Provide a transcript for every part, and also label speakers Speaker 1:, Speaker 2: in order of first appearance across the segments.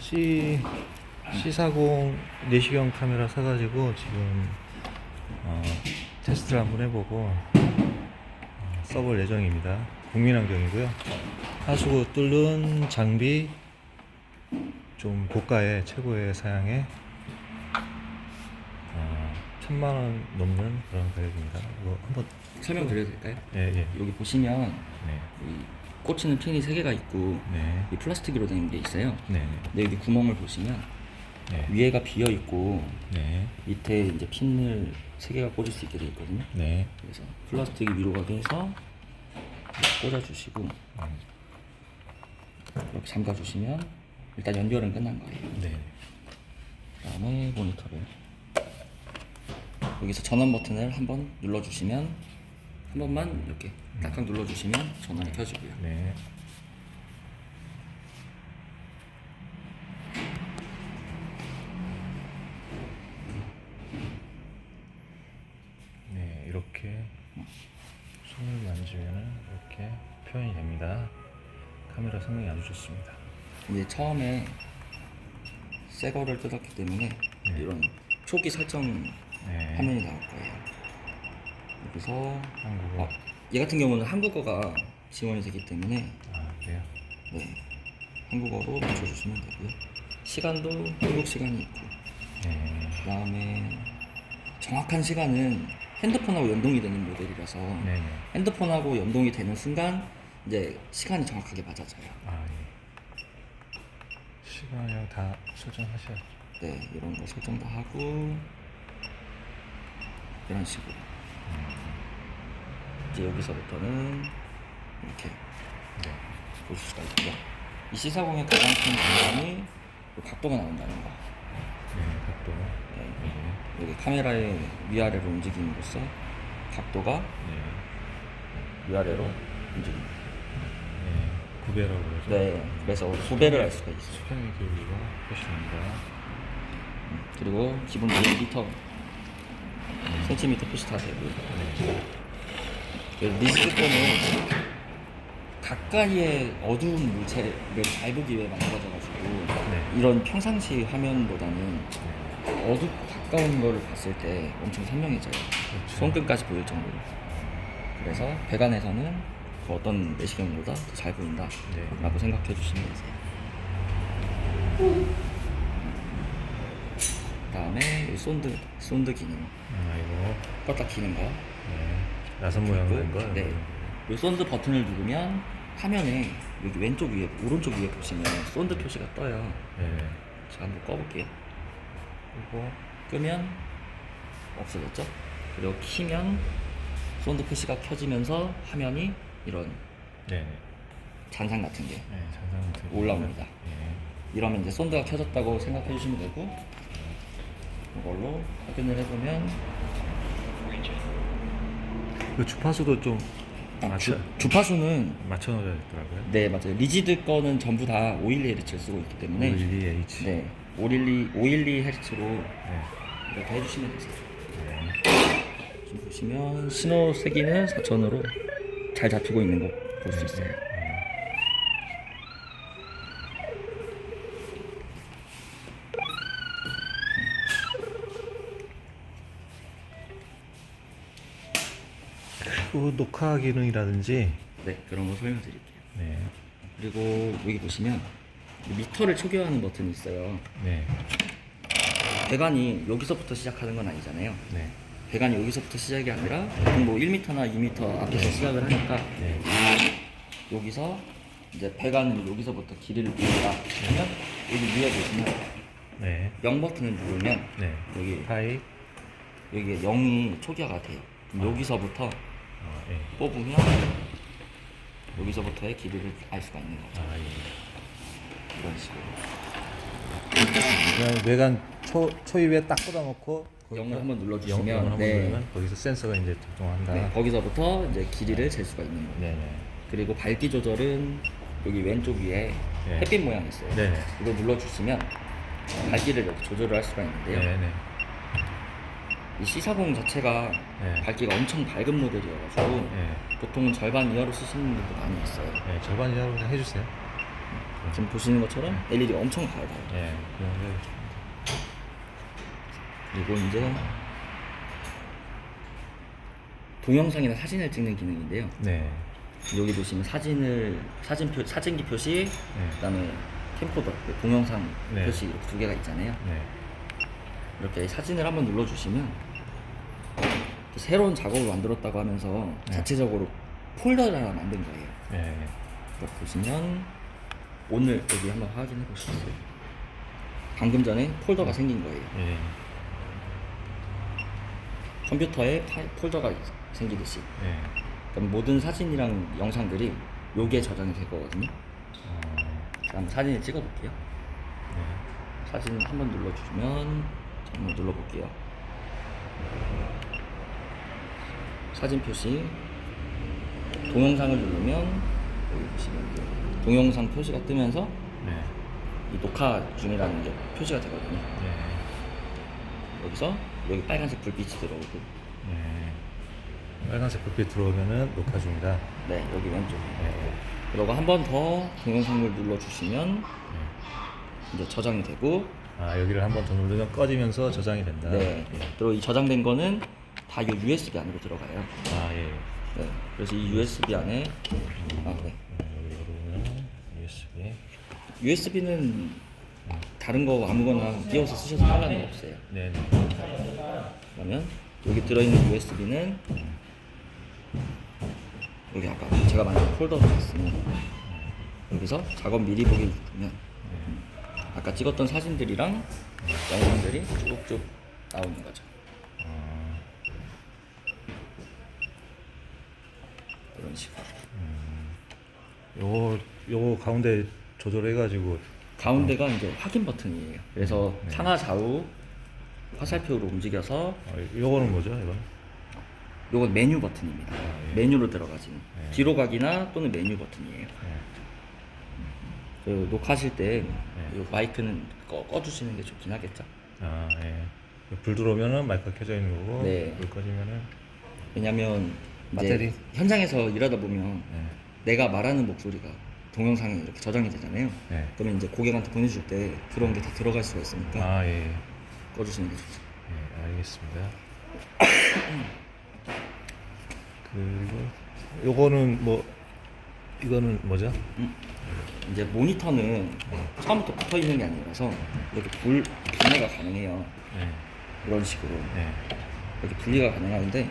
Speaker 1: C C40 내시경 카메라 사가지고 지금 어, 테스트를 한번 해보고 어, 써볼 예정입니다. 국민안경이고요. 하수구 뚫는 장비 좀 고가의 최고의 사양에 어, 천만 원 넘는 그런 가격입니다. 이거 한번
Speaker 2: 설명드려도 될까요?
Speaker 1: 예 예.
Speaker 2: 여기 보시면
Speaker 1: 네.
Speaker 2: 이 꽂히는 핀이 세 개가 있고
Speaker 1: 네.
Speaker 2: 이 플라스틱으로 된 게 있어요.
Speaker 1: 네.
Speaker 2: 근데 여기 구멍을 보시면
Speaker 1: 네.
Speaker 2: 위에가 비어 있고
Speaker 1: 네.
Speaker 2: 밑에 이제 핀을 세 개가 꽂을 수 있게 되어 있거든요.
Speaker 1: 네.
Speaker 2: 그래서 플라스틱이 위로 가게 해서 꽂아주시고
Speaker 1: 음,
Speaker 2: 이렇게 잠가주시면 일단 연결은 끝난 거예요.
Speaker 1: 네.
Speaker 2: 그다음에 모니터를 여기서 전원 버튼을 한번 눌러주시면 한 번만 이렇게 딱딱 눌러주시면 전원이 켜지고요.
Speaker 1: 네. 네, 이렇게 손을 만지면 이렇게 표현이 됩니다. 카메라 성능이 아주 좋습니다.
Speaker 2: 이제 처음에 새 거를 뜯었기 때문에
Speaker 1: 네.
Speaker 2: 이런 초기 설정
Speaker 1: 네.
Speaker 2: 화면이 나올 거예요. 여기서
Speaker 1: 한국어.
Speaker 2: 어, 얘 같은 경우는 한국어가 지원이 되기 때문에
Speaker 1: 아, 그래요?
Speaker 2: 네, 한국어로 맞춰주시면 되고요. 시간도 한국 시간이 있고
Speaker 1: 네.
Speaker 2: 그 다음에 정확한 시간은 핸드폰하고 연동이 되는 모델이라서
Speaker 1: 네, 네.
Speaker 2: 핸드폰하고 연동이 되는 순간 이제 시간이 정확하게 맞아져요.
Speaker 1: 아, 예. 시간이랑 다 설정하셔야죠.
Speaker 2: 네, 이런 거 설정도 하고 이런 식으로 이제 여기서부터는 이렇게
Speaker 1: 네.
Speaker 2: 보실 수가 있고요. 이 C40의 가장 큰 장점이 이 각도가 나온다는 거.
Speaker 1: 네, 각도.
Speaker 2: 네,
Speaker 1: 네.
Speaker 2: 여기 카메라의 위아래로 움직임으로써 각도가
Speaker 1: 네.
Speaker 2: 위아래로 움직입니다.
Speaker 1: 네. 구배라고 그러죠.
Speaker 2: 네, 그래서 두 배를 알 수가 있어요.
Speaker 1: 수평의 기울기가 훨씬 납니다.
Speaker 2: 그리고 기본 1m 센티미터 표시 다 되고
Speaker 1: 네.
Speaker 2: 리스트 거는 가까이의 어두운 물체를 잘 보기 위해 만들어져가지고
Speaker 1: 네.
Speaker 2: 이런 평상시 화면보다는
Speaker 1: 네.
Speaker 2: 어둡고 가까운 거를 봤을 때 엄청 선명해져요.
Speaker 1: 그렇죠.
Speaker 2: 손끝까지 보일 정도로. 그래서 배관에서는 그 어떤 내시경보다 더 잘 보인다.
Speaker 1: 네.
Speaker 2: 라고 생각해 주시면 되세요. 그 다음에 이 쏜드, 쏜드 기능.
Speaker 1: 아, 이거.
Speaker 2: 껐다 키는 거.
Speaker 1: 네. 나선 모양 된 거.
Speaker 2: 네. 이 쏜드 버튼을 누르면 화면에 여기 왼쪽 위에, 오른쪽 위에 보시면 쏜드 표시가 떠요.
Speaker 1: 네.
Speaker 2: 제가 한번 꺼볼게요.
Speaker 1: 그리고
Speaker 2: 끄면 없어졌죠? 그리고 키면 쏜드 표시가 켜지면서 화면이 이런
Speaker 1: 네. 네.
Speaker 2: 잔상 같은 게
Speaker 1: 네. 잔상 같은 거.
Speaker 2: 올라옵니다.
Speaker 1: 네.
Speaker 2: 이러면 이제 쏜드가 켜졌다고 생각해 주시면 되고 이걸로 확인을 해보면
Speaker 1: 그 주파수도 좀
Speaker 2: 아,
Speaker 1: 맞춰
Speaker 2: 주, 주파수는
Speaker 1: 맞춰 놓어야 되더라고요.
Speaker 2: 네 맞아요 리지드 거는 전부 다 512Hz를 쓰고 있기 때문에
Speaker 1: 512H.
Speaker 2: 네 512, 512Hz로
Speaker 1: 네.
Speaker 2: 이렇게 해주시면 되세요
Speaker 1: 네.
Speaker 2: 지금 보시면 신호 세기는 4천으로 잘 잡히고 있는 거 볼 수 있어요
Speaker 1: 녹화 기능이라든지
Speaker 2: 네 그런 거 설명드릴게요
Speaker 1: 네.
Speaker 2: 그리고 여기 보시면 미터를 초기화하는 버튼이 있어요
Speaker 1: 네.
Speaker 2: 배관이 여기서부터 시작하는 건 아니잖아요
Speaker 1: 네.
Speaker 2: 배관이 여기서부터 시작이 아니라 보통 뭐 1m나 2m 앞에서 시작을 하니까
Speaker 1: 네.
Speaker 2: 여기서 이제 배관은 여기서부터 길이를 봅니다 그러면 여기 위에 보시면
Speaker 1: 네.
Speaker 2: 0 버튼을 누르면
Speaker 1: 네.
Speaker 2: 여기
Speaker 1: 파이
Speaker 2: 여기 0이 초기화가 돼요 그럼 여기서부터
Speaker 1: 어, 예.
Speaker 2: 뽑으면 여기서부터의 길이를 알 수가 있는 거죠
Speaker 1: 아, 예.
Speaker 2: 이런 식으로
Speaker 1: 그냥 외관 초 초입에 딱 꽂아놓고
Speaker 2: 0을 한번
Speaker 1: 영
Speaker 2: 눌러주시면
Speaker 1: 영을 한번
Speaker 2: 네.
Speaker 1: 누르면 거기서 센서가 이제 작동한다.
Speaker 2: 네, 거기서부터 이제 길이를 잴 수가 있는 거예요
Speaker 1: 네네.
Speaker 2: 그리고 밝기 조절은 여기 왼쪽 위에
Speaker 1: 네.
Speaker 2: 햇빛 모양이 있어요.
Speaker 1: 네네.
Speaker 2: 이거 눌러주시면 밝기를 이렇게 조절을 할 수가 있는데요.
Speaker 1: 네네.
Speaker 2: 이 C40 자체가
Speaker 1: 네.
Speaker 2: 밝기가 엄청 밝은 모델이어가지고
Speaker 1: 네.
Speaker 2: 보통은 절반 이하로 쓰시는 분들도 많이 있어요.
Speaker 1: 네. 절반 이하로 그냥 해주세요.
Speaker 2: 지금 보시는 것처럼 LED 엄청 밝아요.
Speaker 1: 예. 그런데
Speaker 2: 그리고 이제 동영상이나 사진을 찍는 기능인데요.
Speaker 1: 네.
Speaker 2: 여기 보시면 사진을 사진 표 사진기 표시,
Speaker 1: 네.
Speaker 2: 그다음에 캠코더 그 동영상
Speaker 1: 네.
Speaker 2: 표시 이렇게 두 개가 있잖아요.
Speaker 1: 네.
Speaker 2: 이렇게 사진을 한번 눌러주시면 또 새로운 작업을 만들었다고 하면서
Speaker 1: 네.
Speaker 2: 자체적으로 폴더를 하나 만든 거예요.
Speaker 1: 예.
Speaker 2: 이렇게 보시면 오늘 여기 한번 확인해 보시겠어요? 방금 전에 폴더가 생긴 거예요.
Speaker 1: 예.
Speaker 2: 컴퓨터에 파일, 폴더가 생기듯이
Speaker 1: 예.
Speaker 2: 그럼 모든 사진이랑 영상들이 여기에 저장이 될 거거든요.
Speaker 1: 어,
Speaker 2: 한번 사진을 찍어볼게요.
Speaker 1: 네.
Speaker 2: 사진 한번 눌러주시면 자, 한번 눌러볼게요. 사진 표시 동영상을 누르면 여기 보시면 이제 동영상 표시가 뜨면서
Speaker 1: 네.
Speaker 2: 이 녹화 중이라는 게 표시가 되거든요.
Speaker 1: 예.
Speaker 2: 여기서 여기 빨간색 불빛이 들어오고
Speaker 1: 예. 빨간색 불빛 들어오면은 녹화 중이다.
Speaker 2: 네 여기 왼쪽에
Speaker 1: 예.
Speaker 2: 그리고 한 번 더 동영상을 눌러주시면 이제 저장이 되고
Speaker 1: 아 여기를 한 번 더 누르면 꺼지면서 저장이 된다.
Speaker 2: 네
Speaker 1: 예.
Speaker 2: 그리고 이 저장된 거는 다 이 USB 안으로 들어가요.
Speaker 1: 아 예.
Speaker 2: 네 그래서 이 USB 안에 아, 네.
Speaker 1: 여기 USB.
Speaker 2: USB는 다른 거 아무거나 끼워서 쓰셔도 상관은 없어요.
Speaker 1: 네. 네.
Speaker 2: 그러면 여기 들어있는 USB는 여기 아까 제가 만든 폴더가 있으면 여기서 작업 미리 보기 누르면 아까 찍었던 사진들이랑 영상들이 쭉쭉 나오는 거죠. 이런 식으로.
Speaker 1: 요거 요거 가운데 조절해가지고
Speaker 2: 가운데가 이제 확인 버튼이에요. 그래서
Speaker 1: 네.
Speaker 2: 상하 좌우 화살표로 움직여서
Speaker 1: 어, 요거는 뭐죠? 이건?
Speaker 2: 요건 메뉴 버튼입니다.
Speaker 1: 예.
Speaker 2: 메뉴로 들어가지는
Speaker 1: 예.
Speaker 2: 뒤로 가기나 또는 메뉴 버튼이에요.
Speaker 1: 예.
Speaker 2: 그 녹화하실 때
Speaker 1: 네.
Speaker 2: 이 마이크는 꺼, 꺼주시는 게 좋긴 하겠죠.
Speaker 1: 아 예. 불 들어오면은 마이크가 켜져 있는 거고
Speaker 2: 네.
Speaker 1: 불 꺼지면은
Speaker 2: 왜냐면
Speaker 1: 배터리?
Speaker 2: 현장에서 일하다 보면
Speaker 1: 예.
Speaker 2: 내가 말하는 목소리가 동영상에 이렇게 저장이 되잖아요.
Speaker 1: 네.
Speaker 2: 그러면 이제 고객한테 보내줄 때 들어온 게 다 들어갈 수가 있으니까
Speaker 1: 아 예.
Speaker 2: 꺼주시는 게 좋죠.
Speaker 1: 예, 알겠습니다. 그리고 요거는 뭐 이거는 뭐죠?
Speaker 2: 이제 모니터는 처음부터 붙어 있는 게 아니라서 이렇게 불 분해가 가능해요.
Speaker 1: 예.
Speaker 2: 이런 식으로
Speaker 1: 예.
Speaker 2: 이렇게 분리가 가능한데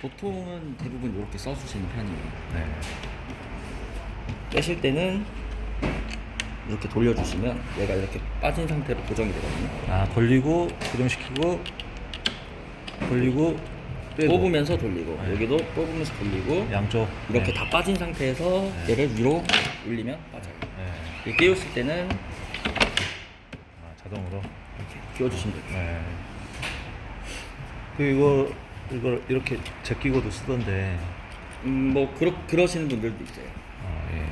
Speaker 2: 보통은 대부분 이렇게 써주시는 편이에요.
Speaker 1: 네.
Speaker 2: 빼실 때는 이렇게 돌려주시면 얘가 이렇게 빠진 상태로 고정이 되거든요.
Speaker 1: 아 돌리고 고정시키고 돌리고 빼고
Speaker 2: 뽑으면서 돌리고
Speaker 1: 네.
Speaker 2: 여기도 뽑으면서 돌리고
Speaker 1: 양쪽
Speaker 2: 이렇게
Speaker 1: 네.
Speaker 2: 다 빠진 상태에서
Speaker 1: 네.
Speaker 2: 얘를 위로 올리면 빠져요.
Speaker 1: 네.
Speaker 2: 끼웠을 때는
Speaker 1: 아, 자동으로.
Speaker 2: 이렇게 끼워주시면 돼요.
Speaker 1: 네. 그 이거 이걸 이렇게 제끼고도 쓰던데.
Speaker 2: 음, 뭐 그러, 그러시는 분들도 있어요.
Speaker 1: 아 예.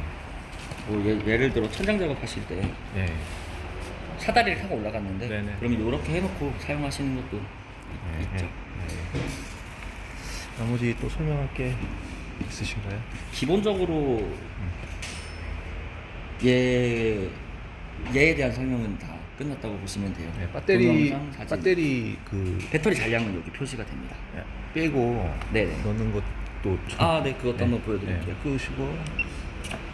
Speaker 2: 뭐 예, 예를 들어 천장 작업하실 때
Speaker 1: 예.
Speaker 2: 사다리를 타고 올라갔는데
Speaker 1: 네네.
Speaker 2: 그러면 이렇게 해놓고 사용하시는 것도
Speaker 1: 예,
Speaker 2: 있죠.
Speaker 1: 예, 예. 나머지 또 설명할 게 있으신가요?
Speaker 2: 기본적으로 얘 얘에 대한 설명은 다 끝났다고 보시면 돼요.
Speaker 1: 네, 배터리
Speaker 2: 동영상, 사진.
Speaker 1: 배터리 그
Speaker 2: 배터리 잔량은 여기 표시가 됩니다.
Speaker 1: 예, 빼고
Speaker 2: 네네.
Speaker 1: 넣는 것도 좀-
Speaker 2: 아, 네, 그것도 한번 보여드릴게요.
Speaker 1: 네, 끄시고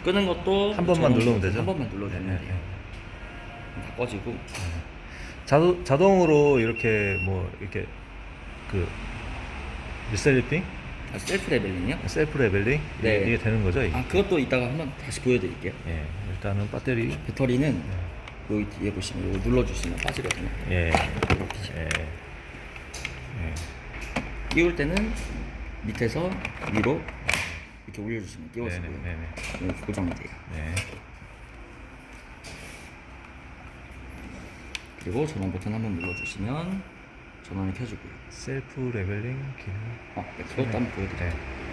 Speaker 2: 끄는 것도
Speaker 1: 한 번만
Speaker 2: 저런
Speaker 1: 누르면 되죠?
Speaker 2: 한 번만 눌러주면
Speaker 1: 네, 네.
Speaker 2: 다 꺼지고
Speaker 1: 자동 자동으로 이렇게 뭐 이렇게 그 리셀리핑,
Speaker 2: 아, 셀프 레벨링이요?
Speaker 1: 셀프 레벨링
Speaker 2: 네.
Speaker 1: 이게, 이게 되는 거죠? 이게?
Speaker 2: 아, 그것도 이따가 한번 다시 보여드릴게요.
Speaker 1: 예, 일단은 배터리
Speaker 2: 배터리는
Speaker 1: 네.
Speaker 2: 여기 뒤에 보시면 이거 눌러주시면 빠지거든요.
Speaker 1: 예,
Speaker 2: 이렇게
Speaker 1: 예, 예,
Speaker 2: 끼울 때는 밑에서 위로 이렇게 올려주시면
Speaker 1: 네네,
Speaker 2: 끼워지고요.
Speaker 1: 네네,
Speaker 2: 이렇게 고정이 돼요.
Speaker 1: 네,
Speaker 2: 그리고 전원 버튼 한번 눌러주시면 전원이 켜지고요.
Speaker 1: 셀프 레벨링 기능.
Speaker 2: 아, 네, 그것도 한번 보여드릴게요.
Speaker 1: 네.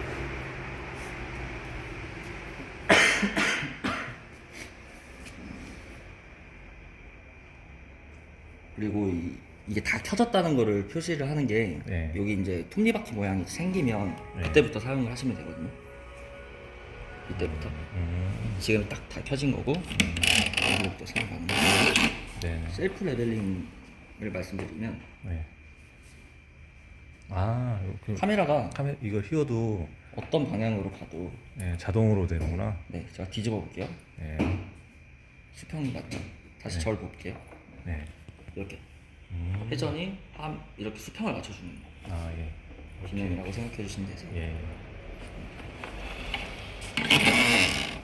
Speaker 2: 그리고 이, 이게 다 켜졌다는 거를 표시를 하는 게
Speaker 1: 네.
Speaker 2: 여기 이제 톱니바퀴 모양이 생기면
Speaker 1: 네.
Speaker 2: 그때부터 사용을 하시면 되거든요. 이때부터
Speaker 1: 음,
Speaker 2: 지금 딱 다 켜진 거고 이때부터 사용하는.
Speaker 1: 네네.
Speaker 2: 셀프 레벨링을 말씀드리면
Speaker 1: 네. 아, 그
Speaker 2: 카메라가
Speaker 1: 카메 이거 휘어도
Speaker 2: 어떤 방향으로 가도
Speaker 1: 네, 자동으로 되는구나.
Speaker 2: 네 제가 뒤집어 볼게요
Speaker 1: 네.
Speaker 2: 수평이 맞죠 다시 절 볼게요
Speaker 1: 네.
Speaker 2: 이렇게
Speaker 1: 음.
Speaker 2: 회전이 함 이렇게 수평을 맞춰주는
Speaker 1: 아, 예.
Speaker 2: 기능이라고 생각해 주시면 되세요
Speaker 1: 예.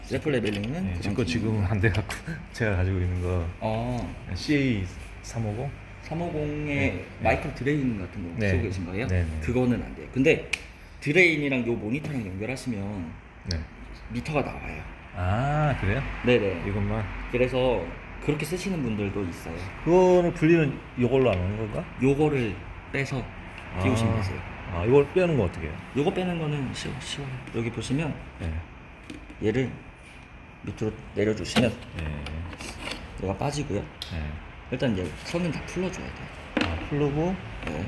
Speaker 2: 셀프 레벨링은
Speaker 1: 네,
Speaker 2: 그런
Speaker 1: 제거
Speaker 2: 기능.
Speaker 1: 지금은 안 돼갖고 제가 가지고 있는 거
Speaker 2: 어
Speaker 1: CA 350.
Speaker 2: 350의 마이크로 드레인 같은 거
Speaker 1: 네.
Speaker 2: 쓰고 계신 거예요?
Speaker 1: 네, 네.
Speaker 2: 그거는 안 돼요 근데 드레인이랑 요 모니터랑 연결하시면
Speaker 1: 네.
Speaker 2: 미터가 나와요
Speaker 1: 아, 그래요?
Speaker 2: 네네
Speaker 1: 이것만.
Speaker 2: 그래서 그렇게 쓰시는 분들도 있어요
Speaker 1: 그거를 분리는 이걸로 안 하는 건가?
Speaker 2: 요거를 빼서 끼우시면
Speaker 1: 아.
Speaker 2: 되세요
Speaker 1: 아, 이걸 빼는 거 어떻게 해요?
Speaker 2: 요거 빼는 거는 쉬워, 쉬워요 여기 보시면
Speaker 1: 네.
Speaker 2: 얘를 밑으로 내려주시면
Speaker 1: 네.
Speaker 2: 얘가 빠지고요
Speaker 1: 네.
Speaker 2: 일단 얘 선은 다 풀러줘야 돼요
Speaker 1: 아, 풀르고
Speaker 2: 네.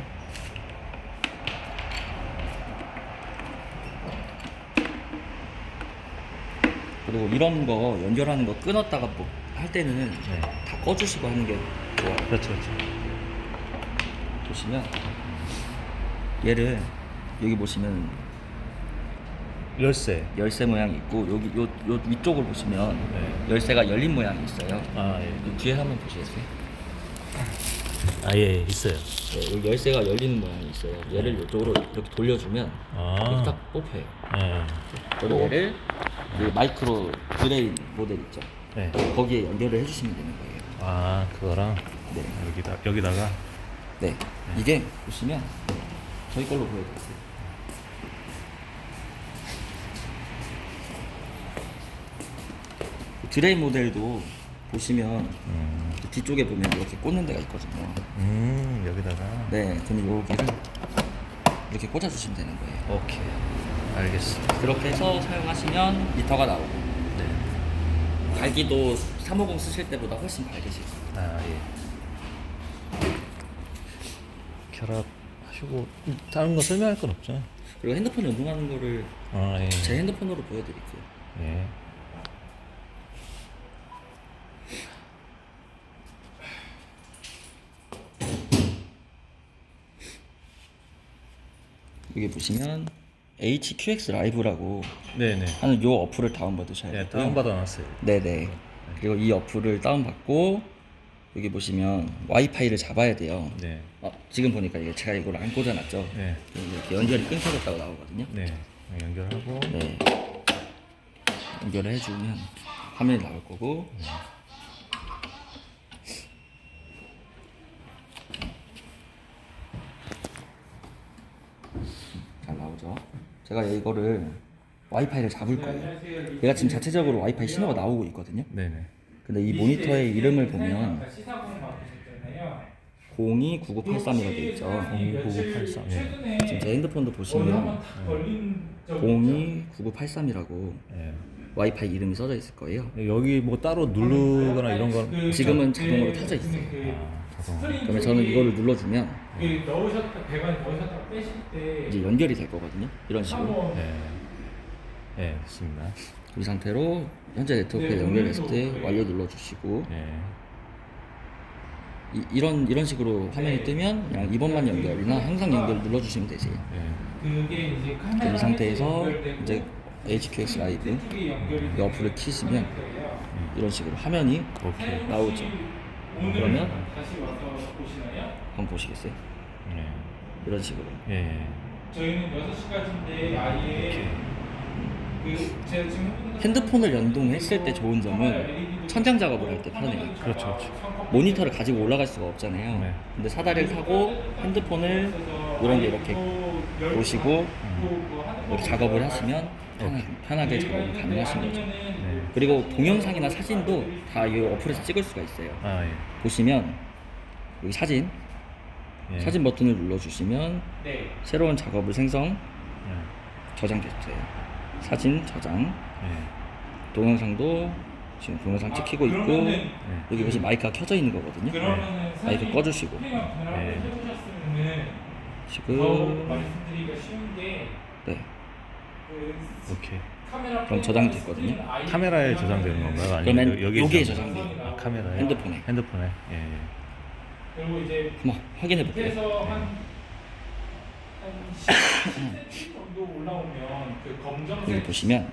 Speaker 2: 그리고 이런 거 연결하는 거 끊었다가 뭐 할 때는
Speaker 1: 네.
Speaker 2: 다 꺼주시고 하는 게 좋아요
Speaker 1: 그렇죠, 그렇죠.
Speaker 2: 보시면 얘를 여기 보시면
Speaker 1: 열쇠.
Speaker 2: 열쇠 모양이 있고 여기 요, 요 위쪽을 보시면
Speaker 1: 네.
Speaker 2: 열쇠가 열린 모양이 있어요
Speaker 1: 아, 예.
Speaker 2: 이 뒤에 한번 보시겠어요?
Speaker 1: 아, 예, 있어요.
Speaker 2: 네, 여기 열쇠가 열리는 모양이 있어요 얘를 이쪽으로 이렇게 돌려주면 이렇게
Speaker 1: 아.
Speaker 2: 딱 뽑혀요
Speaker 1: 예.
Speaker 2: 그리고 얘를 이 마이크로 드레인 모델 있죠
Speaker 1: 네.
Speaker 2: 거기에 연결을 해주시면 되는 거예요.
Speaker 1: 아, 그거랑?
Speaker 2: 네.
Speaker 1: 여기다 여기다가?
Speaker 2: 네. 이게 보시면 저희 걸로 보여드릴게요. 드레인 모델도 보시면
Speaker 1: 음,
Speaker 2: 뒤쪽에 보면 이렇게 꽂는 데가 있거든요.
Speaker 1: 음 여기다가?
Speaker 2: 네. 그럼 여기를 이렇게 꽂아주시면 되는 거예요.
Speaker 1: 오케이. 알겠습니다.
Speaker 2: 그렇게 해서 사용하시면 미터가 나오고.
Speaker 1: 네.
Speaker 2: 밝기도 350 쓰실 때보다 훨씬 밝으실 거예요
Speaker 1: 아, 예. 결합 하시고 다른 거 설명할 건 없죠?
Speaker 2: 그리고 핸드폰 연동하는 거를
Speaker 1: 아, 예.
Speaker 2: 제 핸드폰으로 보여드릴게요
Speaker 1: 예.
Speaker 2: 여기 보시면 HQX 라이브라고
Speaker 1: 네, 네.
Speaker 2: 하는 요 어플을 다운받으셔야
Speaker 1: 예,
Speaker 2: 돼요.
Speaker 1: 다운 받아 놨어요.
Speaker 2: 네네. 그리고 이 어플을 다운받고 여기 보시면 와이파이를 잡아야 돼요.
Speaker 1: 네.
Speaker 2: 어, 지금 보니까 이게 제가 이걸 안 꽂아놨죠.
Speaker 1: 네.
Speaker 2: 이렇게 연결이 끊겨졌다고 나오거든요.
Speaker 1: 네. 연결하고
Speaker 2: 네. 연결을 해주면 화면이 나올 거고 잘 나오죠. 제가 이거를 와이파이를 잡을 거예요. 얘가 지금 자체적으로 와이파이 신호가 나오고 있거든요.
Speaker 1: 네, 네.
Speaker 2: 근데 이 모니터의 이름을 보면 029983이라고 되어 있죠.
Speaker 1: 0983. 예.
Speaker 2: 지금 제 핸드폰도 보시면 029983이라고
Speaker 1: 예.
Speaker 2: 와이파이 이름이 써져 있을 거예요.
Speaker 1: 여기 뭐 따로 누르거나 이런 건
Speaker 2: 지금은 자동으로 켜져 있어요.
Speaker 1: 아, 자동.
Speaker 2: 그러면 저는 이거를 눌러주면
Speaker 3: 그 넣으셨다 배관 넣으셨다 빼실 때
Speaker 2: 이제 연결이 될 거거든요. 이런 식으로.
Speaker 1: 예. 예, 좋습니다.
Speaker 2: 이 상태로 현재 네트워크에 연결했을 때 완료 눌러주시고
Speaker 1: 예.
Speaker 2: 이, 이런 이런 식으로 화면이 뜨면 그냥 이번만 연결이나 항상 연결 눌러주시면 되세요.
Speaker 1: 예.
Speaker 3: 그게 이제 카메라
Speaker 2: 이 상태에서 이제 HQX 라이브
Speaker 3: 이
Speaker 2: 어플을 키시면 이런 식으로 화면이
Speaker 1: 오케이.
Speaker 2: 나오죠. 그러면
Speaker 3: 다시 와서 보시나요?
Speaker 2: 한번 보시겠어요?
Speaker 1: 예.
Speaker 2: 이런 식으로.
Speaker 1: 예.
Speaker 3: 저희는 6시까지인데 아예 그 제가 지금 해보는
Speaker 2: 핸드폰을 연동했을 때 좋은 점은 천장 작업을 할 때 편해요.
Speaker 1: 그렇죠, 그렇죠.
Speaker 2: 모니터를 가지고 올라갈 수가 없잖아요.
Speaker 1: 네.
Speaker 2: 근데 사다리를 타고 핸드폰을 이런 게 이렇게 보시고 이렇게 작업을 하시면 편하게, 편하게 작업이 가능하신 거죠.
Speaker 1: 네.
Speaker 2: 그리고 동영상이나 사진도 다 이 어플에서 찍을 수가 있어요.
Speaker 1: 아, 예.
Speaker 2: 보시면 여기 사진,
Speaker 1: 예.
Speaker 2: 사진 버튼을 눌러주시면
Speaker 3: 네.
Speaker 2: 새로운 작업을 생성,
Speaker 1: 예.
Speaker 2: 저장 됐어요. 사진 저장,
Speaker 1: 예.
Speaker 2: 동영상도 지금 동영상 찍히고 있고
Speaker 1: 예.
Speaker 2: 여기 보시면 마이크가 켜져 있는 거거든요.
Speaker 3: 그러면은
Speaker 2: 마이크 꺼주시고
Speaker 1: 네.
Speaker 3: 더
Speaker 2: 지금
Speaker 3: 말씀드리기가 쉬운 게네그
Speaker 1: 오케이.
Speaker 2: 그럼 저장이 됐거든요.
Speaker 1: 카메라에 저장되는 건가요? 아니면
Speaker 2: 그러면
Speaker 1: 여- 여기에
Speaker 2: 여기에
Speaker 1: 저장-
Speaker 2: 저장돼요.
Speaker 1: 아, 카메라에
Speaker 2: 핸드폰에.
Speaker 1: 핸드폰에 예, 예.
Speaker 3: 그리고 이제
Speaker 2: 한번 확인해 볼게요.
Speaker 3: 밑에서 한, 한 10cm 정도 올라오면 그 검정색
Speaker 2: 여기 보시면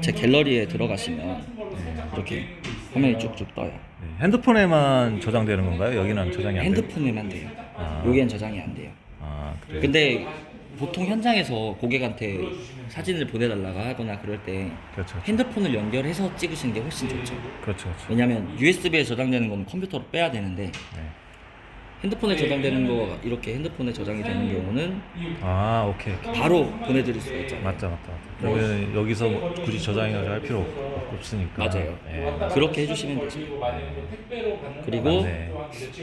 Speaker 2: 제 갤러리에 들어가시면 이렇게 화면이 쭉쭉 떠요.
Speaker 1: 네, 핸드폰에만 저장되는 건가요? 여기는 저장이 안 돼요?
Speaker 2: 핸드폰에만 돼요.
Speaker 1: 아.
Speaker 2: 여기엔 저장이 안 돼요.
Speaker 1: 아 그래요?
Speaker 2: 근데 보통 현장에서 고객한테 사진을 보내달라고 하거나 그럴 때
Speaker 1: 그렇죠
Speaker 2: 핸드폰을 연결해서 찍으시는 게 훨씬 좋죠.
Speaker 1: 그렇죠 그렇죠
Speaker 2: 왜냐면 USB에 저장되는 건 컴퓨터로 빼야 되는데
Speaker 1: 네.
Speaker 2: 핸드폰에 저장되는 거 이렇게 핸드폰에 저장이 되는 경우는
Speaker 1: 아 오케이 오케이.
Speaker 2: 바로 보내드릴 수가 있잖아요.
Speaker 1: 맞다 맞다 맞다 그러면 여기서 뭐 굳이 저장해가지고 할 필요 없- 없으니까
Speaker 2: 맞아요.
Speaker 1: 예.
Speaker 2: 그렇게 해주시면 되죠. 그리고
Speaker 1: 맞네.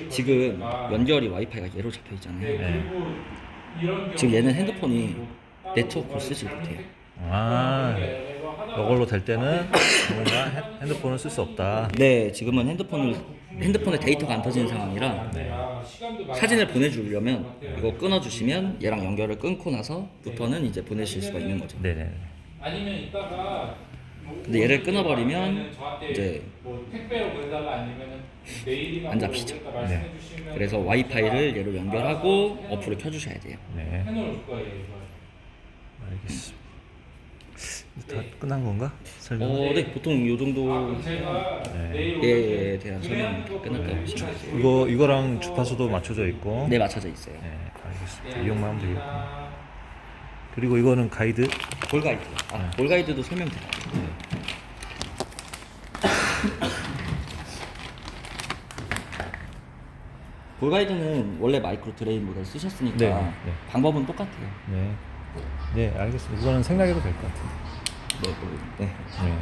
Speaker 2: 지금 연결이 와이파이가 얘로 잡혀 있잖아요.
Speaker 1: 네.
Speaker 2: 지금 얘는 핸드폰이 네트워크를 쓰지 못해요.
Speaker 1: 아 이걸로 될 때는 뭔가 핸- 핸드폰을 쓸 수 없다
Speaker 2: 네, 지금은 핸드폰을 핸드폰에 데이터가 안 터지는 상황이라 사진을 보내주려면 이거 끊어주시면 얘랑 연결을 끊고 나서부터는 이제 보내실 수가 있는 거죠.
Speaker 1: 네네
Speaker 3: 아니면 이따가 뭐
Speaker 2: 근데 얘를 끊어버리면 이제
Speaker 3: 안뭐
Speaker 2: 잡히죠.
Speaker 3: 주시면
Speaker 2: 그래서 와이파이를 얘로 연결하고 어플을 켜주셔야 돼요.
Speaker 1: 네
Speaker 3: 거예요.
Speaker 1: 알겠습니다 다 끝난 건가? 설명
Speaker 2: 어, 네, 보통 요
Speaker 3: 아,
Speaker 2: 정도
Speaker 3: 제가
Speaker 1: 네.
Speaker 3: 내일
Speaker 2: 얘에 대한 설명 다 끝났다고 보시면 돼요.
Speaker 1: 이거 이거랑 주파수도 맞춰져 있고
Speaker 2: 네, 맞춰져 있어요.
Speaker 1: 네, 알겠습니다 이용만 하면 되겠고 그리고 이거는 가이드
Speaker 2: 볼 가이드. 아, 볼 가이드도 설명드릴게요. 볼 가이드는 원래 마이크로 드레인 모델 쓰셨으니까
Speaker 1: 네, 네.
Speaker 2: 방법은 똑같아요.
Speaker 1: 네. 네, 알겠습니다. 이거는 생략해도 될 것 같아요.
Speaker 2: 네, 볼- 네.
Speaker 1: 네.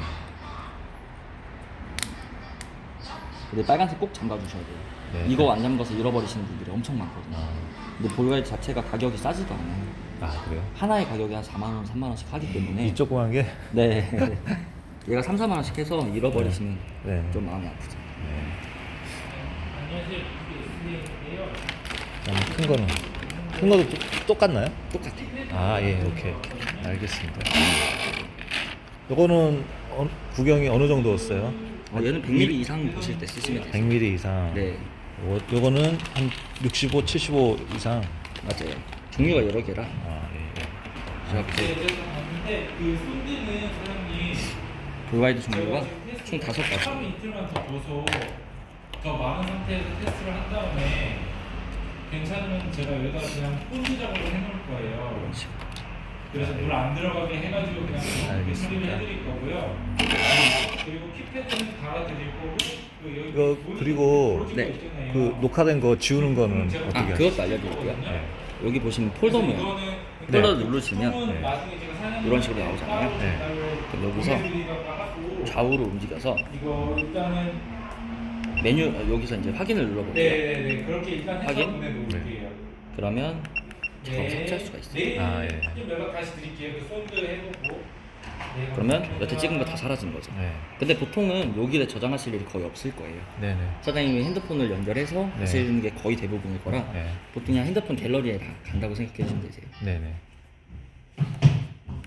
Speaker 2: 근데 빨간색 꼭 잠가 주셔야 돼요.
Speaker 1: 네.
Speaker 2: 이거 안 잠가서 잃어버리시는 분들이 엄청 많거든요.
Speaker 1: 아,
Speaker 2: 근데 볼 가이드 자체가 가격이 싸지도 않아요.
Speaker 1: 아 그래요?
Speaker 2: 하나의 가격이 한 4만 원, 3만 원씩 하기 때문에
Speaker 1: 이 조그만 게?
Speaker 2: 네. 얘가 3, 4만 원씩 해서 잃어버리시면
Speaker 1: 네.
Speaker 2: 좀 마음이 아프죠.
Speaker 1: 네. 그다음에 큰 거는 큰 거도 또- 똑같나요?
Speaker 2: 똑같아요.
Speaker 1: 아, 예, 오케이, 오케이. 알겠습니다. 요거는 어, 구경이 어느 정도였어요?
Speaker 2: 어, 얘는 100mm 이상 보실 때 쓰시면 돼요.
Speaker 1: 100mm 이상.
Speaker 2: 네,
Speaker 1: 요, 요거는 한 65, 75 이상.
Speaker 2: 맞아요. 종류가 여러 개라.
Speaker 1: 아, 예, 예.
Speaker 3: 네,
Speaker 2: 그
Speaker 3: 봤는데 그 손드는 사장님
Speaker 2: 볼가이드 종류가 총 다섯
Speaker 3: 한
Speaker 2: 가지.
Speaker 3: 이틀만 더 줘서 더 많은 상태에서 테스트를 한 다음에 괜찮으면 제가 여기다 그냥 폰드 작업을 해놓을 거예요. 그래서 물 안 들어가게 해가지고 그냥. 처리를 해드릴 거고요. 그리고 키패드는 달아드릴 거고 그 여기
Speaker 1: 이거 그리고
Speaker 2: 네.
Speaker 3: 있잖아요.
Speaker 1: 그 녹화된 거 지우는 거는
Speaker 3: 제가
Speaker 1: 어떻게
Speaker 2: 아,
Speaker 1: 하세요?
Speaker 2: 그것도 알려드릴게요.
Speaker 1: 네.
Speaker 2: 여기 보시면 폴더 모양. 폴더
Speaker 1: 네.
Speaker 2: 누르시면
Speaker 3: 폰은
Speaker 1: 네.
Speaker 2: 이런 식으로 나오잖아요.
Speaker 1: 네.
Speaker 2: 그럼 여기서 좌우로 움직여서 메뉴 어, 여기서 이제 확인을 눌러볼게요.
Speaker 3: 네 네네 그렇게 일단 해서
Speaker 2: 확인?
Speaker 3: 보내놓을게요.
Speaker 2: 그러면 작업 삭제할 수가 있어요.
Speaker 3: 내일
Speaker 1: 아, 예.
Speaker 3: 연락 다시 드릴게요. 그 쏜드 해놓고. 네,
Speaker 2: 그러면. 여태 찍은 거 다 사라진 거죠.
Speaker 1: 네.
Speaker 2: 근데 보통은 여기에 저장하실 일이 거의 없을 거예요.
Speaker 1: 네, 네.
Speaker 2: 사장님이 핸드폰을 연결해서
Speaker 1: 네.
Speaker 2: 하시는 게 거의 대부분일 거라
Speaker 1: 네.
Speaker 2: 보통 그냥 핸드폰 갤러리에 다 간다고 생각해 주시면 되세요.
Speaker 1: 네, 네.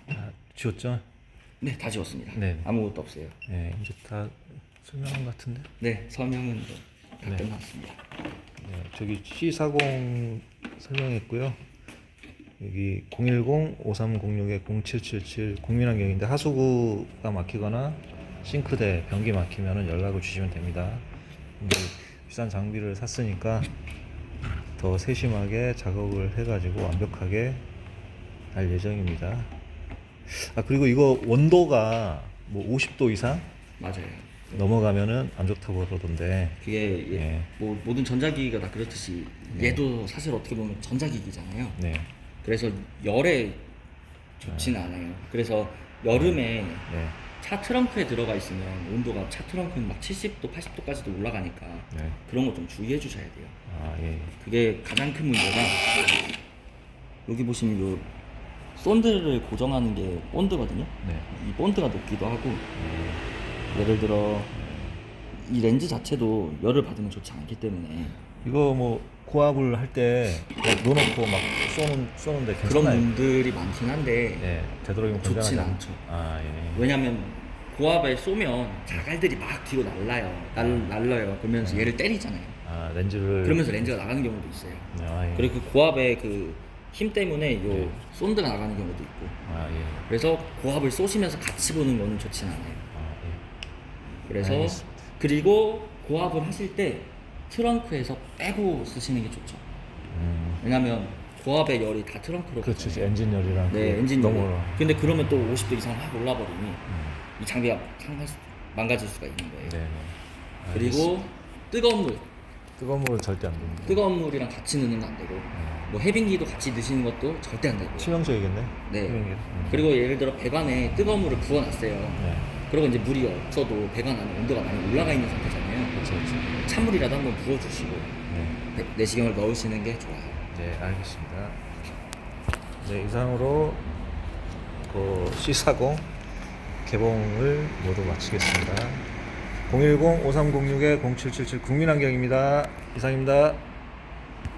Speaker 1: 다 지웠죠?
Speaker 2: 네, 다 지웠습니다.
Speaker 1: 네.
Speaker 2: 아무것도 없어요.
Speaker 1: 네, 이제 다 설명한 것 같은데.
Speaker 2: 네, 설명은 뭐다
Speaker 1: 네.
Speaker 2: 끝났습니다.
Speaker 1: 네, 저기 C40 설명했고요. 여기 010-5306-0777 국민환경인데 하수구가 막히거나 싱크대, 변기 막히면 연락을 주시면 됩니다. 비싼 장비를 샀으니까 더 세심하게 작업을 해가지고 완벽하게 할 예정입니다. 아 그리고 이거 원도가 뭐 50도 이상
Speaker 2: 맞아요.
Speaker 1: 넘어가면은 안 좋다고 그러던데.
Speaker 2: 그게 예,
Speaker 1: 네.
Speaker 2: 뭐 모든 전자기기가 다 그렇듯이 얘도 사실 어떻게 보면 전자기기잖아요.
Speaker 1: 네,
Speaker 2: 그래서 열에 좋지는 않아요. 그래서 여름에
Speaker 1: 네,
Speaker 2: 차 트렁크에 들어가 있으면 온도가 차 트렁크는 막 70도, 80도까지도 올라가니까
Speaker 1: 네.
Speaker 2: 그런 거 좀 주의해 주셔야 돼요.
Speaker 1: 아 예.
Speaker 2: 그게 가장 큰 문제가 여기 보시면 요 본드를 고정하는 게 본드거든요.
Speaker 1: 네.
Speaker 2: 이 본드가 높기도 하고 예를 들어 이 렌즈 자체도 열을 받으면 좋지 않기 때문에
Speaker 1: 이거 뭐 고압을 할 때 넣어놓고 막 쏘는 쏘는데
Speaker 2: 그런
Speaker 1: 괜찮아요.
Speaker 2: 분들이 많긴 한데
Speaker 1: 예, 되도록이면
Speaker 2: 좋진
Speaker 1: 건강하지 않-
Speaker 2: 않죠.
Speaker 1: 아 예.
Speaker 2: 왜냐면 고압에 쏘면 자갈들이 막 뒤로 날라요. 날, 날라요. 그러면서 얘를 때리잖아요.
Speaker 1: 아 렌즈를
Speaker 2: 그러면서 렌즈가 나가는 경우도 있어요.
Speaker 1: 아, 예.
Speaker 2: 그리고 그 고압의 그 힘 때문에 요
Speaker 1: 네.
Speaker 2: 쏜드가 나가는 경우도 있고.
Speaker 1: 아 예.
Speaker 2: 그래서 고압을 쏘시면서 같이 보는 거는 좋진 않아요.
Speaker 1: 아 예.
Speaker 2: 그래서
Speaker 1: 알겠습니다.
Speaker 2: 그리고 고압을 하실 때 트렁크에서 빼고 쓰시는 게 좋죠.
Speaker 1: 음.
Speaker 2: 왜냐면 고압의 열이 다 트렁크로
Speaker 1: 그렇죠.
Speaker 2: 가잖아요.
Speaker 1: 엔진 열이랑
Speaker 2: 네,
Speaker 1: 그
Speaker 2: 엔진
Speaker 1: 너무
Speaker 2: 열. 근데 그러면 또 50도 이상 확 올라버리니
Speaker 1: 음.
Speaker 2: 이 장비가 상할 수- 망가질 수가 있는 거예요.
Speaker 1: 네. 네.
Speaker 2: 그리고 뜨거운 물,
Speaker 1: 뜨거운 물은 절대 안 됩니다.
Speaker 2: 뜨거운 물이랑 같이 넣는 건 안 되고 뭐 해빙기도 같이 넣으시는 것도 절대 안 되고.
Speaker 1: 치명적이겠네.
Speaker 2: 네.
Speaker 1: 치명적. 음.
Speaker 2: 그리고 예를 들어 배관에 뜨거운 물을 부어놨어요.
Speaker 1: 네.
Speaker 2: 그리고 이제 물이 없어도 배관 안에 온도가 많이 올라가 있는 상태잖아요.
Speaker 1: 그렇죠. 그렇죠.
Speaker 2: 찬물이라도 한번 부어주시고
Speaker 1: 네.
Speaker 2: 내- 내시경을 넣으시는 게 좋아요.
Speaker 1: 네, 알겠습니다. 네, 이상으로 그 C40 개봉을 모두 마치겠습니다. 010-5306-0777 국민안경입니다. 이상입니다.